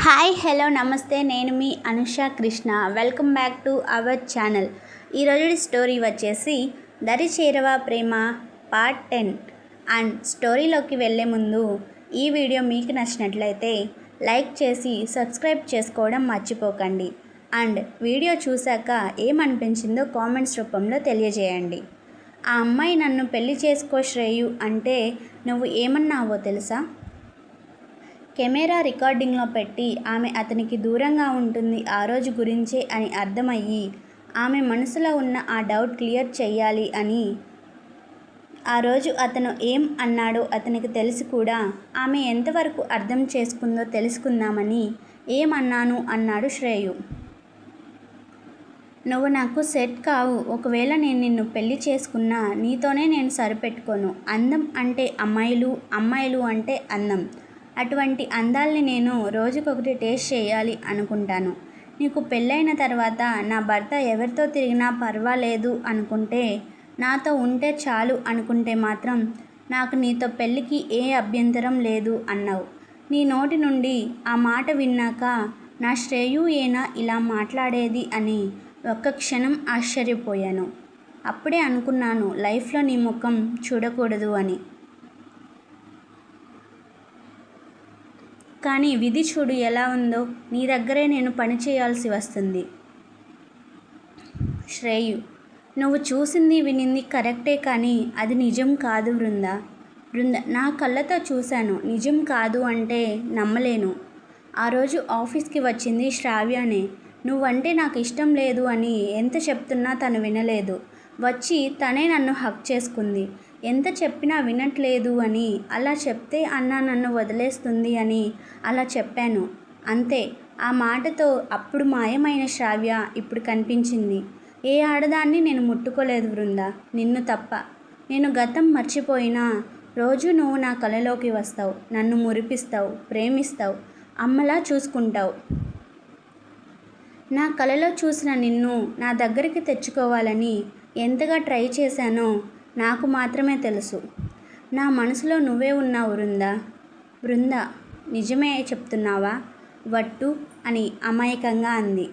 Hi hello నమస్తే. నేను మీ Anusha Krishna. Welcome back to our channel. ఈరోజు స్టోరీ వచ్చేసి దరి చేరవ ప్రేమ పార్ట్ టెన్. అండ్ స్టోరీలోకి వెళ్ళే ముందు ఈ వీడియో మీకు నచ్చినట్లయితే లైక్ చేసి సబ్స్క్రైబ్ చేసుకోవడం మర్చిపోకండి. అండ్ వీడియో చూశాక ఏమనిపించిందో కామెంట్స్ రూపంలో తెలియజేయండి. ఆ అమ్మాయి నన్ను పెళ్ళి చేసుకో శ్రేయు అంటే నువ్వు ఏమన్నావో తెలుసా? కెమెరా రికార్డింగ్లో పెట్టి ఆమె అతనికి దూరంగా ఉంటుంది ఆ రోజు గురించే అని అర్థమయ్యి ఆమె మనసులో ఉన్న ఆ డౌట్ క్లియర్ చేయాలి అని. ఆ రోజు అతను ఏం అన్నాడో అతనికి తెలిసి కూడా ఆమె ఎంతవరకు అర్థం చేసుకుందో తెలుసుకుందామని ఏమన్నాను అన్నాడు శ్రేయు. నువ్వు నాకు సెట్ కావు ఒకవేళ నేను నిన్ను పెళ్ళి చేసుకున్నా నీతోనే నేను సరిపెట్టుకోను. అందం అంటే అమ్మాయిలు అమ్మాయిలు అంటే అందం. అటువంటి అందాల్ని నేను రోజుకొకటి టేస్ట్ చేయాలి అనుకుంటాను. నీకు పెళ్ళైన తర్వాత నా భర్త ఎవరితో తిరిగినా పర్వాలేదు అనుకుంటే నాతో ఉంటే చాలు అనుకుంటే మాత్రం నాకు నీతో పెళ్ళికి ఏ అభ్యంతరం లేదు అన్నావు. నీ నోటి నుండి ఆ మాట విన్నాక నా శ్రేయు ఏనా ఇలా మాట్లాడేది అని ఒక్క క్షణం ఆశ్చర్యపోయాను. అప్పుడే అనుకున్నాను లైఫ్లో నీ ముఖం చూడకూడదు అని. కానీ విధి చూడు ఎలా ఉందో నీ దగ్గరే నేను పని చేయాల్సి వస్తుంది. శ్రేయు నువ్వు చూసింది వినింది కరెక్టే కానీ అది నిజం కాదు బృంద బృంద నా కళ్ళతో చూశాను. నిజం కాదు అంటే నమ్మలేను. ఆ రోజు ఆఫీస్కి వచ్చింది శ్రావ్యనే. నువ్వంటే నాకు ఇష్టం లేదు అని ఎంత చెప్తున్నా తను వినలేదు. వచ్చి తనే నన్ను హక్ చేసుకుంది. ఎంత చెప్పినా వినట్లేదు అని. అలా చెప్తే అన్న నన్ను వదిలేస్తుంది అని అలా చెప్పాను. అంతే. ఆ మాటతో అప్పుడు మాయమైన శ్రావ్య ఇప్పుడు కనిపించింది. ఏ ఆడదాన్ని నేను ముట్టుకోలేదు బృంద నిన్ను తప్ప. నేను గతం మర్చిపోయినా రోజు నువ్వు నా కలలోకి వస్తావు. నన్ను మురిపిస్తావు. ప్రేమిస్తావు. అమ్మలా చూసుకుంటావు. నా కలలో చూసిన నిన్ను నా దగ్గరికి తెచ్చుకోవాలని ఎంతగా ట్రై చేశానో నాకు మాత్రమే తెలుసు. నా మనసులో నువ్వే ఉన్నావు వృందా? బృంద నిజమే చెప్తున్నావా? వట్టు అని అమాయకంగా అంది.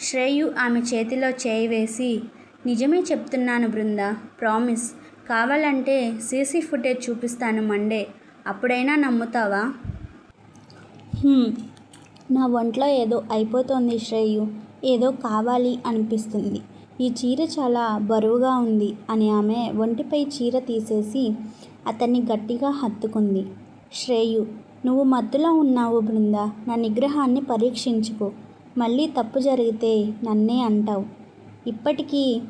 శ్రేయు ఆమె చేతిలో చేయి వేసి నిజమే చెప్తున్నాను బృంద ప్రామిస్. కావాలంటే సీసీ ఫుటేజ్ చూపిస్తాను మండే. అప్పుడైనా నమ్ముతావా? నా ఒంట్లో ఏదో అయిపోతోంది శ్రేయు. ఏదో కావాలి అనిపిస్తుంది. ఈ చీర చాలా బరువుగా ఉంది అని ఆమె ఒంటిపై చీర తీసేసి అతన్ని గట్టిగా హత్తుకుంది. శ్రేయు నువ్వు మత్తులో ఉన్నావు బృంద నా నిగ్రహాన్ని పరీక్షించుకో. మళ్ళీ తప్పు జరిగితే నన్నే అంటావు. ఇప్పటికీ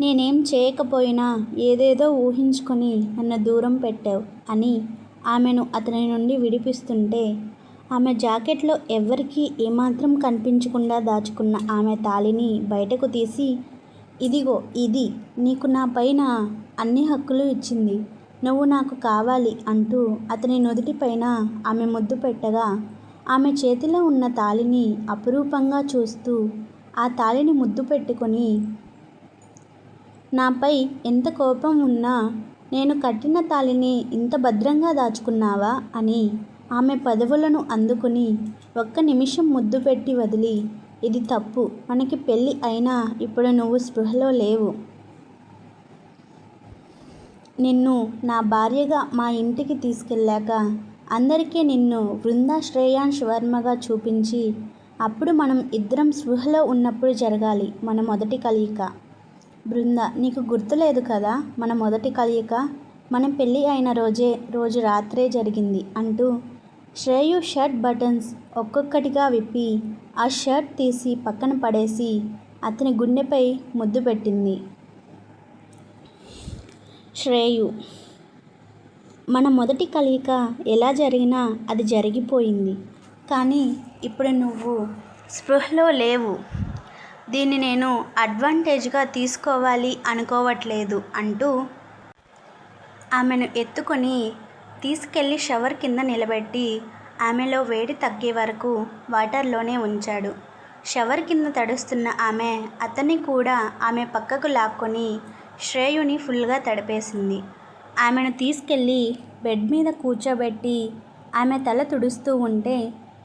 నేనేం చేయకపోయినా ఏదేదో ఊహించుకొని నన్ను దూరం పెట్టావు అని ఆమెను అతని నుండి విడిపిస్తుంటే ఆమె జాకెట్లో ఎవ్వరికీ ఏమాత్రం కనిపించకుండా దాచుకున్న ఆమె తాళిని బయటకు తీసి ఇదిగో ఇది నీకు నా పైన అన్ని హక్కులు ఇచ్చింది. నువ్వు నాకు కావాలి అంటూ అతని నుదుటిపైన ఆమె ముద్దు పెట్టగా ఆమె చేతిలో ఉన్న తాళిని అపురూపంగా చూస్తూ ఆ తాళిని ముద్దు పెట్టుకొని నాపై ఎంత కోపం ఉన్నా నేను కట్టిన తాళిని ఇంత భద్రంగా దాచుకున్నావా? అని ఆమె పదవులను అందుకుని ఒక్క నిమిషం ముద్దు పెట్టి వదిలి ఇది తప్పు మనకి పెళ్ళి అయినా ఇప్పుడు నువ్వు స్పృహలో లేవు. నిన్ను నా భార్యగా మా ఇంటికి తీసుకెళ్ళాక అందరికీ నిన్ను వృందా శ్రేయాన్ వర్మగా చూపించి అప్పుడు మనం ఇద్దరం స్పృహలో ఉన్నప్పుడు జరగాలి మన మొదటి కలయిక. బృంద నీకు గుర్తులేదు కదా మన మొదటి కలయిక మన పెళ్ళి అయిన రోజే రోజు రాత్రే జరిగింది అంటూ శ్రేయు షర్ట్ బటన్స్ ఒక్కొక్కటిగా విప్పి ఆ షర్ట్ తీసి పక్కన పడేసి అతని గుండెపై ముద్దు పెట్టింది. శ్రేయు మన మొదటి కలయిక ఎలా జరిగినా అది జరిగిపోయింది. కానీ ఇప్పుడు నువ్వు స్పృహలో లేవు. దీన్ని నేను అడ్వాంటేజ్గా తీసుకోవాలి అనుకోవట్లేదు అంటూ ఆమెను ఎత్తుకొని తీసుకెళ్ళి షవర్ కింద నిలబెట్టి ఆమెలో వేడి తగ్గే వరకు వాటర్లోనే ఉంచాడు. షవర్ కింద తడుస్తున్న ఆమె అతన్ని కూడా ఆమె పక్కకు లాక్కొని శ్రేయుని ఫుల్గా తడిపేసింది. ఆమెను తీసుకెళ్ళి బెడ్ మీద కూర్చోబెట్టి ఆమె తల తుడుస్తూ ఉంటే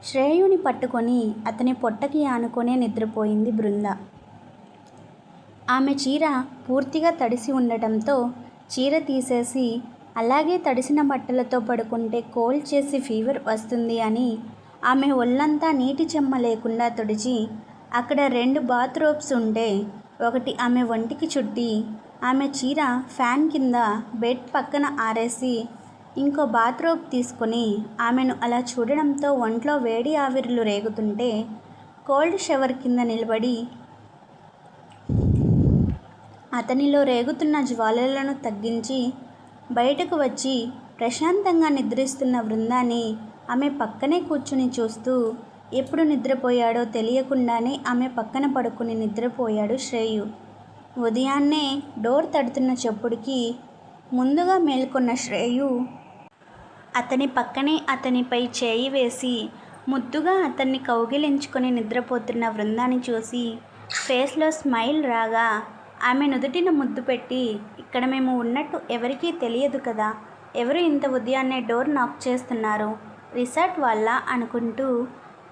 శ్రేయుని పట్టుకొని అతని పొట్టకి ఆనుకొనే నిద్రపోయింది బృంద. ఆమె చీర పూర్తిగా తడిసి ఉండటంతో చీర తీసేసి అలాగే తడిసిన బట్టలతో పడుకుంటే కోల్డ్ చేసి ఫీవర్ వస్తుంది అని. ఆమె ఒళ్ళంతా నీటి చెమ్మ లేకుండా తుడిచి అక్కడ రెండు బాత్రూమ్స్ ఉంటే ఒకటి ఆమె ఒంటికి చుట్టి ఆమె చీర ఫ్యాన్ కింద బెడ్ పక్కన ఆరేసి ఇంకో బాత్రూమ్ తీసుకొని ఆమెను అలా చూడడంతో ఒంట్లో వేడి ఆవిర్లు రేగుతుంటే కోల్డ్ షవర్ కింద నిలబడి అతనిలో రేగుతున్న జ్వాలలను తగ్గించి బయటకు వచ్చి ప్రశాంతంగా నిద్రిస్తున్న బృందాన్ని ఆమె పక్కనే కూర్చుని చూస్తూ ఎప్పుడు నిద్రపోయాడో తెలియకుండానే ఆమె పక్కన పడుకుని నిద్రపోయాడు శ్రేయు. ఉదయాన్నే డోర్ తడుతున్న చెప్పుడికి ముందుగా మేల్కొన్న శ్రేయు అతని పక్కనే అతనిపై చేయి వేసి ముద్దుగా అతన్ని కౌగిలించుకొని నిద్రపోతున్న బృందాన్ని చూసి ఫేస్లో స్మైల్ రాగా ఆమె నుదుటిన ముద్దు పెట్టి ఇక్కడ మేము ఉన్నట్టు ఎవరికీ తెలియదు కదా ఎవరు ఇంత ఉదయాన్నే డోర్ నాక్ చేస్తున్నారు? రిసార్ట్ వాళ్ళ అనుకుంటూ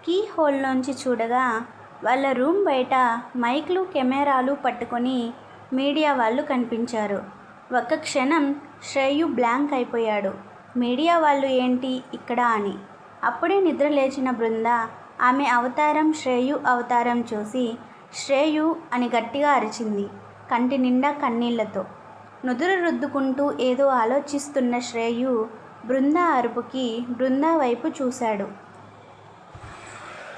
కీ హోల్లోంచి చూడగా వాళ్ళ రూమ్ బయట మైక్లు కెమెరాలు పట్టుకొని మీడియా వాళ్ళు కనిపించారు. ఒక్క క్షణం శ్రేయు బ్లాంక్ అయిపోయాడు. మీడియా వాళ్ళు ఏంటి ఇక్కడ అని. అప్పుడే నిద్ర లేచిన బృంద ఆమె అవతారం శ్రేయు అవతారం చూసి శ్రేయు అని గట్టిగా అరిచింది. కంటి నిండా కన్నీళ్ళతో. నుదురు రుద్దుకుంటూ ఏదో ఆలోచిస్తున్న శ్రేయు బృంద అరుపుకి బృంద వైపు చూశాడు.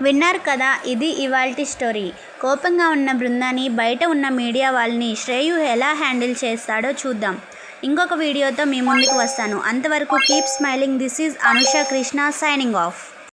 విన్నారు కదా ఇది ఇవాల్టి స్టోరీ. కోపంగా ఉన్న బృందాన్ని బయట ఉన్న మీడియా వాళ్ళని శ్రేయు ఎలా హ్యాండిల్ చేస్తాడో చూద్దాం. ఇంకొక వీడియోతో మీ ముందుకు వస్తాను. అంతవరకు keep smiling. This is Anusha Krishna signing off.